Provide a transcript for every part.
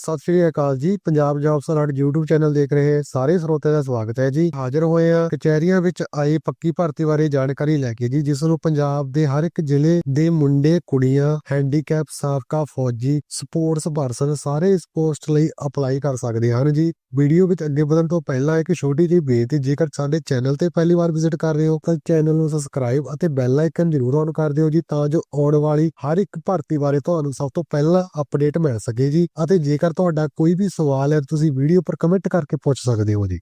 ਸਤਿ ਸ਼੍ਰੀ ਅਕਾਲ ਜੀ। Punjab job slot YouTube channel ਦੇਖ ਰਹੇ ਸਾਰੇ ਸਰੋਤਿਆਂ ਦਾ ਸਵਾਗਤ ਹੈ ਜੀ। ਹਾਜ਼ਰ ਹੋਏ ਆ ਕਚਹਿਰੀਆਂ ਵਿੱਚ ਆਈ ਪੱਕੀ ਭਰਤੀ ਬਾਰੇ ਜਾਣਕਾਰੀ ਲੈ ਕੇ ਜੀ, ਜਿਸ ਨੂੰ ਪੰਜਾਬ ਦੇ ਹਰ ਇੱਕ ਜ਼ਿਲ੍ਹੇ ਦੇ ਮੁੰਡੇ, ਕੁੜੀਆਂ ਹੈਂਡੀਕੈਪ ਸਾਬਕਾ ਫੌਜੀ ਸਪੋਰਟਸ ਪਰਸਨ ਸਾਰੇ ਇਸ ਪੋਸਟ ਲਈ ਅਪਲਾਈ ਕਰ ਸਕਦੇ ਹਨ ਜੀ। ਵੀਡੀਓ ਵਿੱਚ ਅੱਗੇ ਵਧਣ ਤੋਂ ਪਹਿਲਾਂ ਇੱਕ ਛੋਟੀ ਜਿਹੀ ਬੇਨਤੀ, ਜੇਕਰ ਸਾਡੇ ਚੈਨਲ ਤੇ ਪਹਿਲੀ ਵਾਰ ਵਿਜ਼ਿਟ ਕਰ ਰਹੇ ਹੋ, ਤਾਂ ਚੈਨਲ ਨੂੰ ਸਬਸਕ੍ਰਾਈਬ ਅਤੇ ਬੈਲ ਆਈਕਨ ਜ਼ਰੂਰ ਔਨ ਕਰ ਦਿਓ ਜੀ, ਤਾਂ ਜੋ ਆਉਣ ਵਾਲੀ ਹਰ ਇੱਕ ਭਰਤੀ ਬਾਰੇ ਤੁਹਾਨੂੰ ਸਭ ਤੋਂ ਪਹਿਲਾਂ ਅਪਡੇਟ ਮਿਲ ਸਕੇ ਜੀ। ਅਤੇ ਜੇਕਰ ਤੁਹਾਡਾ ਕੋਈ ਵੀ ਸਵਾਲ ਹੈ, ਤੁਸੀਂ ਵੀਡੀਓ ਪਰ ਕਮੈਂਟ ਕਰਕੇ ਪੁੱਛ ਸਕਦੇ ਹੋ ਜੀ।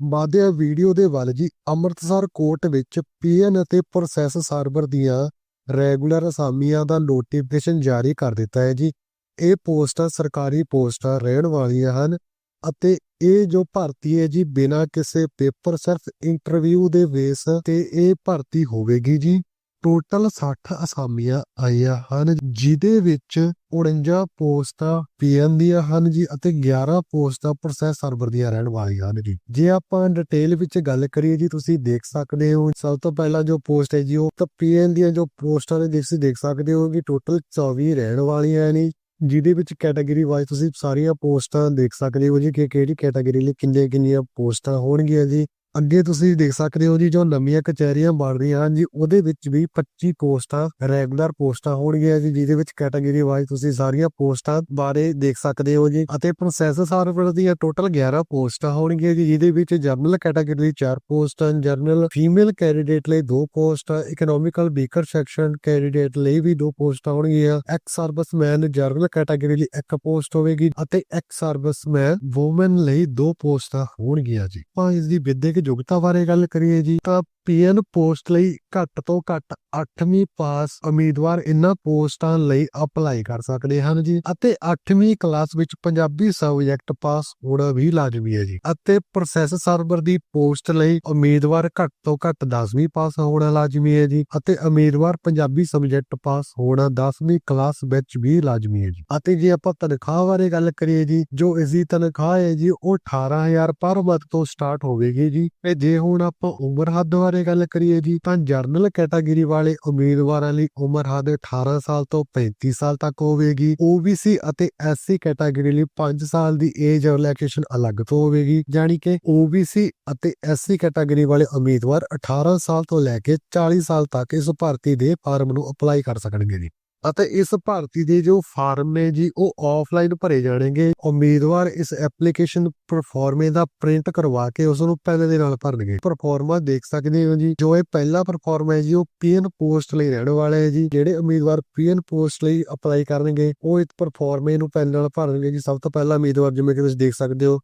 ਵਾਧਿਆ ਵੀਡੀਓ ਦੇ ਵੱਲ ਜੀ, ਅੰਮ੍ਰਿਤਸਰ ਕੋਰਟ ਵਿੱਚ ਪੀਐਨ ਅਤੇ ਪ੍ਰੋਸੈਸ ਸਰਵਰ ਦੀਆਂ ਰੈਗੂਲਰ ਅਸਾਮੀਆਂ ਦਾ ਨੋਟੀਫਿਕੇਸ਼ਨ ਜਾਰੀ ਕਰ ਦਿੱਤਾ ਹੈ ਜੀ। ਇਹ ਪੋਸਟਾਂ ਸਰਕਾਰੀ ਪੋਸਟਾਂ ਰਹਿਣ ਵਾਲੀਆਂ ਹਨ ਅਤੇ ਇਹ ਜੋ ਭਰਤੀ ਹੈ ਜੀ, ਬਿਨਾਂ ਕਿਸੇ ਪੇਪਰ ਸਿਰਫ ਇੰਟਰਵਿਊ ਦੇ ਬੇਸ ਤੇ ਇਹ ਭਰਤੀ ਹੋਵੇਗੀ ਜੀ। ਟੋਟਲ 60 ਅਸਾਮੀਆਂ ਆਈਆਂ ਹਨ, ਜਿਹਦੇ ਵਿੱਚ 49 ਪੋਸਟਾਂ ਪੀਐਨ ਦੀਆਂ ਹਨ ਜੀ ਅਤੇ 11 ਪੋਸਟਾਂ ਪ੍ਰੋਸੈਸ ਸਰਵਰ ਦੀਆਂ ਰਹਿਣ ਵਾਲੀਆਂ ਹਨ ਜੀ। ਜੇ ਆਪਾਂ ਡਿਟੇਲ ਵਿੱਚ ਗੱਲ ਕਰੀਏ ਜੀ, ਤੁਸੀਂ ਦੇਖ ਸਕਦੇ ਹੋ, ਸਭ ਤੋਂ ਪਹਿਲਾਂ ਜੋ ਪੋਸਟ ਹੈ ਜੀ, ਉਹ ਤਾਂ ਪੀਐਨ ਦੀਆਂ ਜੋ ਪੋਸਟਾਂ ਨੇ, ਤੁਸੀਂ ਦੇਖ ਸਕਦੇ ਹੋ ਕਿ ਟੋਟਲ 24 ਰਹਿਣ ਵਾਲੀਆਂ ਨੇ। ਜਿਹਦੇ ਵਿੱਚ ਕੈਟਾਗਰੀ ਵਾਈਜ਼ ਤੁਸੀਂ ਸਾਰੀਆਂ ਪੋਸਟਾਂ ਦੇਖ ਸਕਦੇ ਹੋ ਜੀ ਕਿ ਕਿਹੜੀ ਕੈਟਾਗਰੀ ਲਈ ਕਿੰਨੇ ਕਿੰਨੀਆਂ ਪੋਸਟਾਂ ਹੋਣਗੀਆਂ ਜੀ। ਅੱਗੇ ਤੁਸੀਂ ਦੇਖ ਸਕਦੇ ਹੋ ਜੀ, ਜੋ ਨਵੀਆਂ ਕਚਹਿਰੀਆਂ ਬਣ ਰਹੀਆਂ ਹਨ ਜੀ, ਉਹਦੇ ਵਿੱਚ ਵੀ 25 ਪੋਸਟਾਂ, ਰੈਗੂਲਰ ਪੋਸਟਾਂ ਹੋਣਗੀਆਂ ਜੀ, ਜਿਹਦੇ ਵਿੱਚ ਕੈਟਾਗਰੀ ਵਾਈਜ਼ ਤੁਸੀਂ ਸਾਰੀਆਂ ਪੋਸਟਾਂ ਬਾਰੇ ਦੇਖ ਸਕਦੇ ਹੋ ਜੀ, ਅਤੇ ਪ੍ਰੋਸੈਸ ਸਰਵਰ ਦੀਆਂ ਟੋਟਲ 11 ਪੋਸਟਾਂ ਹੋਣਗੀਆਂ ਜੀ, ਜਿਹਦੇ ਵਿੱਚ ਜਰਨਲ ਕੈਟਾਗਰੀ ਲਈ 4 ਪੋਸਟਾਂ ਜਰਨਲ ਫੀਮੇਲ ਕੈਂਡੀਡੇਟ ਲਈ 2 ਪੋਸਟਾਂ ਇਕਨੋਮਿਕਲ ਬੀਕਰ ਸੈਕਸ਼ਨ ਕੈਂਡੀਡੇਟ ਲਈ ਵੀ 2 ਪੋਸਟਾਂ ਹੋਣਗੀਆਂ ਐਕਸ ਸਰਵਿਸਮੈਨ ਜਰਨਲ ਕੈਟਾਗਰੀ ਲਈ 1 ਪੋਸਟ ਹੋਵੇਗੀ, ਅਤੇ ਐਕਸ ਸਰਵਿਸਮੈਨ ਔਮਨ ਲਈ 2 ਪੋਸਟਾਂ ਹੋਣਗੀਆਂ ਜੀ। ਆਪਾਂ ਇਸ ਦੀ ਵਿਦਿਅਕ ਯੋਗਤਾ ਬਾਰੇ ਗੱਲ ਕਰੀਏ ਜੀ ਤਾਂ ਪੀਐਨ ਪੋਸਟ ਲਈ ਘੱਟ ਤੋਂ ਘੱਟ 8ਵੀਂ ਪਾਸ ਉਮੀਦਵਾਰ ਇਹਨਾਂ ਪੋਸਟਾਂ ਲਈ ਅਪਲਾਈ ਕਰ ਸਕਦੇ ਹਨ ਜੀ ਅਤੇ 8ਵੀਂ ਕਲਾਸ ਵਿੱਚ ਪੰਜਾਬੀ ਸਬਜੈਕਟ ਪਾਸ ਹੋਣਾ ਵੀ ਲਾਜ਼ਮੀ ਹੈ ਜੀ ਅਤੇ ਪ੍ਰੋਸੈਸ ਸਰਵਰ ਦੀ ਪੋਸਟ ਲਈ ਉਮੀਦਵਾਰ ਘੱਟ ਤੋਂ ਘੱਟ 10ਵੀਂ ਪਾਸ ਹੋਣਾ ਲਾਜ਼ਮੀ ਹੈ ਜੀ ਅਤੇ ਉਮੀਦਵਾਰ ਪੰਜਾਬੀ ਸਬਜੈਕਟ ਪਾਸ ਹੋਣਾ 10ਵੀਂ ਕਲਾਸ ਵਿੱਚ ਵੀ ਲਾਜ਼ਮੀ ਹੈ ਜੀ ਅਤੇ ਜੇ ਆਪਾਂ ਤਨਖਾਹ ਬਾਰੇ ਗੱਲ ਕਰੀਏ ਜੀ ਜੋ ਇਸ ਦੀ ਤਨਖਾਹ ਹੈ ਜੀ ਉਹ 18000 ਪਰ ਮੰਥ ਤੋਂ ਸਟਾਰਟ ਹੋਵੇਗੀ ਜੀ ਤੇ ਜੇ ਹੁਣ ਆਪਾਂ ਉਮਰ ਹੱਦ ਬਾਰੇ ਗੱਲ ਕਰੀਏ ਜੀ, ਤਾਂ ਜਰਨਲ ਕੈਟਾਗਰੀ ਵਾਲੇ ਉਮੀਦਵਾਰਾਂ ਲਈ ਉਮਰ ਹੱਦ 18 ਸਾਲ ਤੋਂ 35 ਸਾਲ ਤੱਕ ਹੋਵੇਗੀ। OBC ਅਤੇ SC ਕੈਟਾਗਰੀ ਲਈ 5 ਸਾਲ ਦੀ ਏਜ ਰਿਲੈਕਸੇਸ਼ਨ ਅਲੱਗ ਤੋਂ ਹੋਵੇਗੀ। ਯਾਨੀ ਕਿ OBC ਅਤੇ SC ਕੈਟਾਗਰੀ ਵਾਲੇ ਉਮੀਦਵਾਰ 18 ਸਾਲ ਤੋਂ ਲੈ ਕੇ 40 ਸਾਲ ਤੱਕ ਇਸ ਭਰਤੀ ਦੇ ਫਾਰਮ ਨੂੰ ਅਪਲਾਈ ਕਰ ਸਕਣਗੇ ਜੀ। ਅਤੇ ਇਸ ਭਰਤੀ ਦੇ ਜੋ ਫਾਰਮ ਨੇ ਜੀ, ਉਹ ਆਫਲਾਈਨ ਭਰੇ ਜਾਣਗੇ। ਉਮੀਦਵਾਰ ਇਸ ਐਪਲੀਕੇਸ਼ਨ ਪਰਫਾਰਮੇ ਦਾ ਪ੍ਰਿੰਟ ਕਰਵਾ ਕੇ ਉਸ ਨੂੰ ਪੈਨ ਦੇ ਨਾਲ ਭਰਨਗੇ। ਪਰਫਾਰਮਾ ਦੇਖ ਸਕਦੇ ਹੋ ਜੀ, ਜੋ ਇਹ ਪਹਿਲਾ ਪਰਫਾਰਮਾ ਹੈ ਜੀ, ਉਹ ਪੀਐਨ ਪੋਸਟ ਲਈ ਰਹਿਣ ਵਾਲਾ ਹੈ ਜੀ, ਜਿਹੜੇ ਉਮੀਦਵਾਰ ਪੀਐਨ ਪੋਸਟ ਲਈ ਅਪਲਾਈ ਕਰਨਗੇ, ਉਹ ਇਸ ਪਰਫਾਰਮੇ ਨੂੰ ਪੈਨ ਨਾਲ ਭਰਨਗੇ ਜੀ। ਸਭ ਤੋਂ ਪਹਿਲਾਂ ਉਮੀਦਵਾਰ, ਜਿਵੇਂ ਕਿ ਤੁਸੀਂ ਦੇਖ ਸਕਦੇ ਹੋ,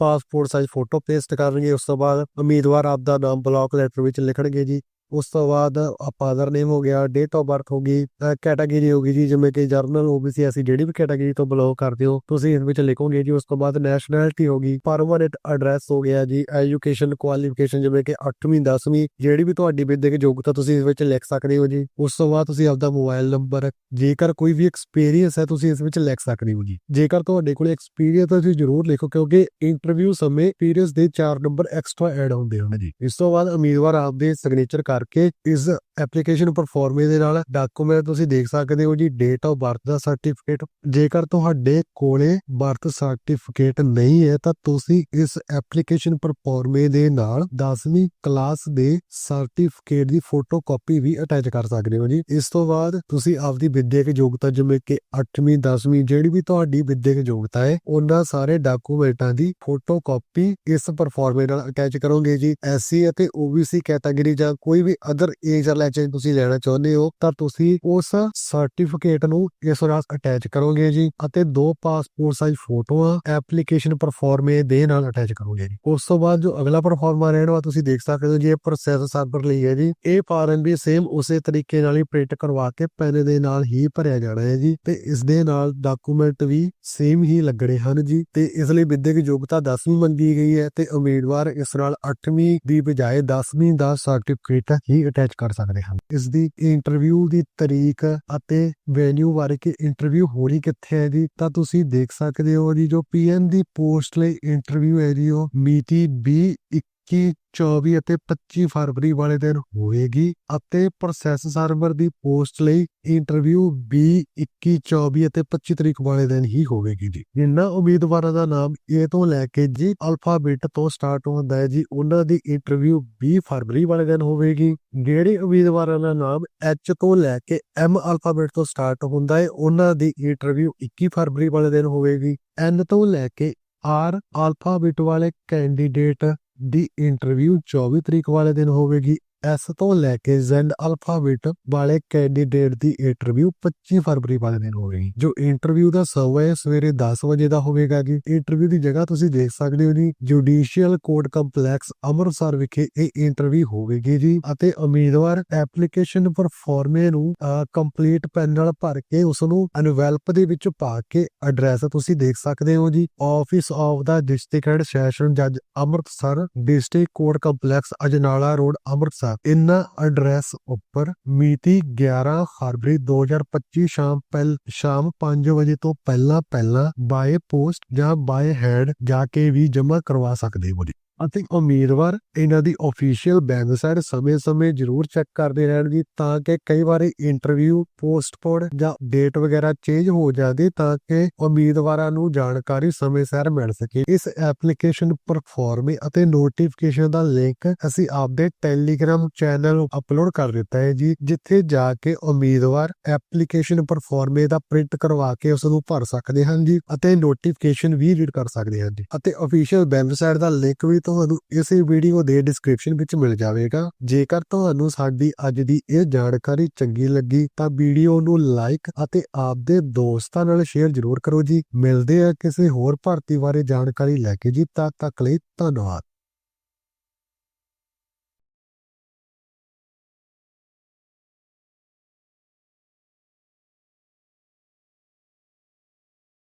ਪਾਸਪੋਰਟ ਸਾਈਜ਼ ਫੋਟੋ ਪੇਸਟ ਕਰਨਗੇ, ਉਸ ਤੋਂ ਬਾਅਦ ਉਮੀਦਵਾਰ ਆਪ ਦਾ ਨਾਮ ਬਲੌਕ ਲੈਟਰ ਵਿੱਚ ਲਿਖਣਗੇ ਜੀ। ਉਸ ਤੋਂ ਬਾਅਦ ਫਾਦਰ ਨੇਮ ਹੋ ਗਿਆ ਡੇਟ ਆਫ ਬਰਥ ਹੋ ਗਈ ਕੈਟਾਗਰੀ ਹੋ ਗਈ ਜੀ, ਜਿਵੇਂ ਕਿ ਜਰਨਲ ਓਬੀਸੀ ਅਸੀਂ ਜਿਹੜੀ ਵੀ ਕੈਟਾਗਰੀ ਤੋਂ ਬਿਲੋਂਗ ਕਰਦੇ ਹੋ, ਤੁਸੀਂ ਇਸ ਵਿੱਚ ਲਿਖੋਗੇ ਜੀ, ਉਸ ਤੋਂ ਬਾਅਦ ਨੈਸ਼ਨੈਲਿਟੀ ਹੋ ਗਈ ਪਰਮਨੈਂਟ ਐਡਰੈਸ ਹੋ ਗਿਆ ਜੀ ਐਜੂਕੇਸ਼ਨ ਕੁਆਲੀਫਿਕੇਸ਼ਨ ਜਿਵੇਂ ਕਿ 8ਵੀਂ 10ਵੀਂ ਜਿਹੜੀ ਵੀ ਤੁਹਾਡੀ ਵਿਦਿਅਕ ਯੋਗਤਾ ਤੁਸੀਂ ਇਸ ਵਿੱਚ ਲਿਖ ਸਕਦੇ ਹੋ ਜੀ, ਉਸ ਤੋਂ ਬਾਅਦ ਤੁਸੀਂ ਆਪਦਾ ਮੋਬਾਈਲ ਨੰਬਰ ਜੇਕਰ ਕੋਈ ਵੀ ਐਕਸਪੀਰੀਅੰਸ ਹੈ, ਤੁਸੀਂ ਇਸ ਵਿੱਚ ਲਿਖ ਸਕਦੇ ਹੋ ਜੀ, ਜੇਕਰ ਤੁਹਾਡੇ ਕੋਲ ਐਕਸਪੀਰੀਅੰਸ ਹੈ, ਤੁਸੀਂ ਜ਼ਰੂਰ ਲਿਖੋ, ਕਿਉਂਕਿ ਇੰਟਰਵਿਊ ਸਮੇਂ ਐਕਸਪੀਰੀਅੰਸ ਦੇ 4 ਨੰਬਰ ਐਕਸਟਰਾ ਐਡ ਹੁੰਦੇ ਹਨ ਜੀ, ਇਸ ਤੋਂ ਬਾਅਦ ਉਮੀਦਵਾਰ ਆਪਦੇ ਸਿਗਨੇਚਰ ਕਰ ਕਰਕੇ ਇਸ ਐਪਲੀਕੇਸ਼ਨ ਪਰਫਾਰਮੇ ਦੇ ਨਾਲ ਡਾਕੂਮੈਂਟ ਤੁਸੀਂ ਦੇਖ ਸਕਦੇ ਹੋ ਜੀ ਡੇਟ ਆਫ ਬਰਥ ਦਾ ਸਰਟੀਫਿਕੇਟ ਜੇਕਰ ਤੁਹਾਡੇ ਕੋਲੇ ਬਰਥ ਸਰਟੀਫਿਕੇਟ ਨਹੀਂ ਹੈ, ਤਾਂ ਤੁਸੀਂ ਇਸ ਐਪਲੀਕੇਸ਼ਨ ਪਰਫਾਰਮੇ ਦੇ ਨਾਲ 10ਵੀਂ ਕਲਾਸ ਦੇ ਸਰਟੀਫਿਕੇਟ ਦੀ ਫੋਟੋਕਾਪੀ ਵੀ ਅਟੈਚ ਕਰ ਸਕਦੇ ਹੋ ਜੀ। ਇਸ ਤੋਂ ਬਾਅਦ ਤੁਸੀਂ ਆਪਦੀ ਵਿਦਿਅਕ ਯੋਗਤਾ, ਜਿਵੇਂ ਕਿ 8ਵੀਂ 10ਵੀਂ ਜਿਹੜੀ ਵੀ ਤੁਹਾਡੀ ਵਿਦਿਅਕ ਯੋਗਤਾ ਹੈ, ਉਹਨਾਂ ਸਾਰੇ ਡਾਕੂਮੈਂਟਾਂ ਦੀ ਫੋਟੋਕਾਪੀ ਇਸ ਪਰਫਾਰਮੇ ਨਾਲ ਅਟੈਚ ਕਰੋਗੇ ਜੀ। ਐਸਸੀ ਅਤੇ ਓਬੀਸੀ ਕੈਟਾਗਰੀ ਜਾਂ ਕੋਈ ਵੀ ਅਦਰ ਏਜ ਰਿਲੇਸ਼ਨ ਤੁਸੀਂ ਲੈਣਾ ਚਾਹੁੰਦੇ ਹੋ, ਤਾਂ ਤੁਸੀਂ ਉਸ ਸਰਟੀਫਿਕੇਟ ਨੂੰ ਇਸ ਨਾਲ ਅਟੈਚ ਕਰੋਗੇ ਜੀ ਅਤੇ ਦੋ ਪਾਸਪੋਰਟ ਸਾਈਜ਼ ਫੋਟੋਆਂ ਐਪਲੀਕੇਸ਼ਨ ਪਰਫਾਰਮੇ ਦੇ ਨਾਲ ਅਟੈਚ ਕਰੋਗੇ ਜੀ। ਉਸ ਤੋਂ ਬਾਅਦ ਜੋ ਅਗਲਾ ਪਰਫਾਰਮਾ ਰਹਿਣ ਵਾ ਤੁਸੀਂ ਦੇਖ ਸਕਦੇ ਹੋ ਜੀ, ਇਹ ਪ੍ਰੋਸੈਸ ਸਰਵਰ ਲਈ ਹੈ ਜੀ। ਇਹ ਫਾਰਮ ਵੀ ਸੇਮ ਉਸੇ ਤਰੀਕੇ ਨਾਲ ਹੀ ਪ੍ਰਿੰਟ ਕਰਵਾ ਕੇ ਪੈਨ ਦੇ ਨਾਲ ਹੀ ਭਰਿਆ ਜਾਣਾ ਹੈ ਜੀ ਤੇ ਇਸ ਦੇ ਨਾਲ ਡਾਕੂਮੈਂਟ ਵੀ ਸੇਮ ਹੀ ਲੱਗਣੇ ਹਨ ਜੀ ਤੇ ਇਸ ਲਈ ਵਿਦਿਅਕ ਯੋਗਤਾ 10ਵੀਂ ਮੰਗੀ ਗਈ ਹੈ ਤੇ ਉਮੀਦਵਾਰ ਇਸ ਨਾਲ 8ਵੀਂ ਦੀ ਬਜਾਏ 10ਵੀਂ ਦਾ ਸਰਟੀਫਿਕੇਟ ਹੀ ਅਟੈਚ ਕਰ ਸਕਦੇ ਹਨ। ਇਸ ਦੀ ਇੰਟਰਵਿਊ ਦੀ ਤਰੀਕ ਅਤੇ ਵੈਲਿਊ ਬਾਰੇ ਕਿ ਇੰਟਰਵਿਊ ਹੋਣੀ ਕਿੱਥੇ ਹੈ ਜੀ ਤਾਂ ਤੁਸੀਂ ਦੇਖ ਸਕਦੇ ਹੋ ਜੀ ਜੋ ਪੀਐਨ ਦੀ ਪੋਸਟ ਲਈ ਇੰਟਰਵਿਊ ਹੈ ਜੀ ਉਹ ਮਿਤੀ 20 21 24 ਅਤੇ 25 ਫਰਵਰੀ ਵਾਲੇ ਦਿਨ ਹੋਵੇਗੀ ਅਤੇ ਪ੍ਰੋਸੈਸ ਸਰਵਰ ਦੀ ਪੋਸਟ ਲਈ ਇੰਟਰਵਿਊ 20 21 24 ਅਤੇ 25 ਤਰੀਕ ਵਾਲੇ ਦਿਨ ਹੀ ਹੋਵੇਗੀ ਜੀ। ਜਿਨ੍ਹਾਂ ਉਮੀਦਵਾਰਾਂ ਦਾ ਨਾਮ A ਤੋਂ ਲੈ ਕੇ ਜੀ ਅਲਫਾਬੈਟ ਤੋਂ ਸਟਾਰਟ ਹੁੰਦਾ ਹੈ ਜੀ, ਉਹਨਾਂ ਦੀ ਇੰਟਰਵਿਊ 20 ਫਰਵਰੀ ਵਾਲੇ ਦਿਨ ਹੋਵੇਗੀ। ਜਿਹੜੇ ਉਮੀਦਵਾਰਾਂ ਦਾ ਨਾਮ H ਤੋਂ ਲੈ ਕੇ M ਅਲਫਾਬੈਟ ਤੋਂ ਸਟਾਰਟ ਹੁੰਦਾ ਹੈ, ਉਹਨਾਂ ਦੀ ਇੰਟਰਵਿਊ 21 ਫਰਵਰੀ ਵਾਲੇ ਦਿਨ ਹੋਵੇਗੀ। N ਤੋਂ ਲੈ ਕੇ R ਅਲਫਾਬੈਟ ਵਾਲੇ ਕੈਂਡੀਡੇਟ ਦੀ ਇੰਟਰਵਿਊ 24 ਤਰੀਕ ਵਾਲੇ ਦਿਨ ਹੋਵੇਗੀ। S ਤੋਂ ਲੈ ਕੇ ਜੈਡ ਅਲਫਾਬੈਟ ਵਾਲੇ ਕੈਂਡੀਡੇਟ ਦੀ ਇੰਟਰਵਿਊ 25 ਫਰਵਰੀ ਵਾਲੇ ਦਿਨ ਹੋਵੇਗੀ ਜੋ ਇੰਟਰਵਿਊ ਦਾ ਸਮਾਂ ਸਵੇਰੇ 10 ਵਜੇ ਦਾ ਹੋਵੇਗਾ ਜੀ। ਇੰਟਰਵਿਊ ਦੀ ਜਗ੍ਹਾ ਤੁਸੀਂ ਦੇਖ ਸਕਦੇ ਹੋ ਜੀ ਜੁਡੀਸ਼ੀਅਲ ਕੋਰਟ ਕੰਪਲੈਕਸ ਅੰਮ੍ਰਿਤਸਰ ਵਿਖੇ ਇਹ ਇੰਟਰਵਿਊ ਹੋਵੇਗੀ ਜੀ ਅਤੇ ਉਮੀਦਵਾਰ ਐਪਲੀਕੇਸ਼ਨ ਪਰਫਾਰਮੇ ਨੂੰ ਕੰਪਲੀਟ ਪੈਨਲ ਭਰ ਕੇ ਉਸ ਨੂੰ ਐਨਵੈਲਪ ਦੇ ਵਿੱਚ ਪਾ ਕੇ ਐਡਰੈਸ ਤੁਸੀਂ ਦੇਖ ਸਕਦੇ ਹੋ ਜੀ। Office of the district session ਜੱਜ Amritsar district court complex Ajnala road Amritsar. ਇਨ੍ਹਾਂ ਐਡਰੈਸ ਉੱਪਰ ਮਿਤੀ 11 ਫਰਵਰੀ 2025 ਸ਼ਾਮ ਪਹਿਲ, ਸ਼ਾਮ 5 ਵਜੇ ਤੋਂ ਪਹਿਲਾਂ ਪਹਿਲਾਂ ਬਾਏ ਪੋਸਟ ਜਾਂ ਬਾਏ ਹੈਂਡ ਜਾ ਕੇ ਵੀ ਜਮ੍ਹਾਂ ਕਰਵਾ ਸਕਦੇ ਹੋ ਜੀ। ਅਤੇ ਉਮੀਦਵਾਰ ਇਹਨਾਂ ਦੀ ਅਫੀਸ਼ੀਅਲ ਵੈਬਸਾਈਟ ਸਮੇਂ-ਸਮੇਂ ਜ਼ਰੂਰ ਚੈੱਕ ਕਰਦੇ ਰਹਿਣ ਜੀ ਤਾਂ ਕਿ ਕਈ ਵਾਰੀ ਇੰਟਰਵਿਊ ਪੋਸਟਪੋਨ ਜਾਂ ਡੇਟ ਵਗੈਰਾ ਚੇਂਜ ਹੋ ਜਾਂਦੀ ਤਾਂ ਕਿ ਉਮੀਦਵਾਰਾਂ ਨੂੰ ਜਾਣਕਾਰੀ ਸਮੇਂ ਸਿਰ ਮਿਲ ਸਕੇ। ਇਸ ਐਪਲੀਕੇਸ਼ਨ ਪਰਫਾਰਮੇ ਅਤੇ ਨੋਟੀਫਿਕੇਸ਼ਨ ਦਾ ਲਿੰਕ ਅਸੀਂ ਆਪਦੇ ਟੈਲੀਗ੍ਰਾਮ ਚੈਨਲ ਅਪਲੋਡ ਕਰ ਦਿੱਤਾ ਹੈ ਜੀ, ਜਿੱਥੇ ਜਾ ਕੇ ਉਮੀਦਵਾਰ ਐਪਲੀਕੇਸ਼ਨ ਪਰਫਾਰਮੇ ਦਾ ਪ੍ਰਿੰਟ ਕਰਵਾ ਕੇ ਉਸ ਨੂੰ ਭਰ ਸਕਦੇ ਹਨ ਜੀ ਅਤੇ ਨੋਟੀਫਿਕੇਸ਼ਨ ਵੀ ਰੀਡ ਕਰ ਸਕਦੇ ਹਨ ਜੀ। ਅਤੇ ਅਫੀਸ਼ੀਅਲ ਵੈਬਸਾਈਟ ਦਾ ਲਿੰਕ ਵੀ ਤੁਹਾਨੂੰ ਇਸੇ ਵੀਡੀਓ ਦੇ ਡਿਸਕ੍ਰਿਪਸ਼ਨ ਵਿੱਚ ਮਿਲ ਜਾਵੇਗਾ। ਜੇਕਰ ਤੁਹਾਨੂੰ ਸਾਡੀ ਅੱਜ ਦੀ ਇਹ ਜਾਣਕਾਰੀ ਚੰਗੀ ਲੱਗੀ, ਤਾਂ ਵੀਡੀਓ ਨੂੰ ਲਾਈਕ ਅਤੇ ਆਪਦੇ ਦੋਸਤਾਂ ਨਾਲ ਸ਼ੇਅਰ ਜ਼ਰੂਰ ਕਰੋ ਜੀ। ਮਿਲਦੇ ਆ ਕਿਸੇ ਹੋਰ ਭਰਤੀ ਬਾਰੇ ਜਾਣਕਾਰੀ ਲੈ ਕੇ ਜੀ। ਤਦ ਤੱਕ ਲਈ ਧੰਨਵਾਦ।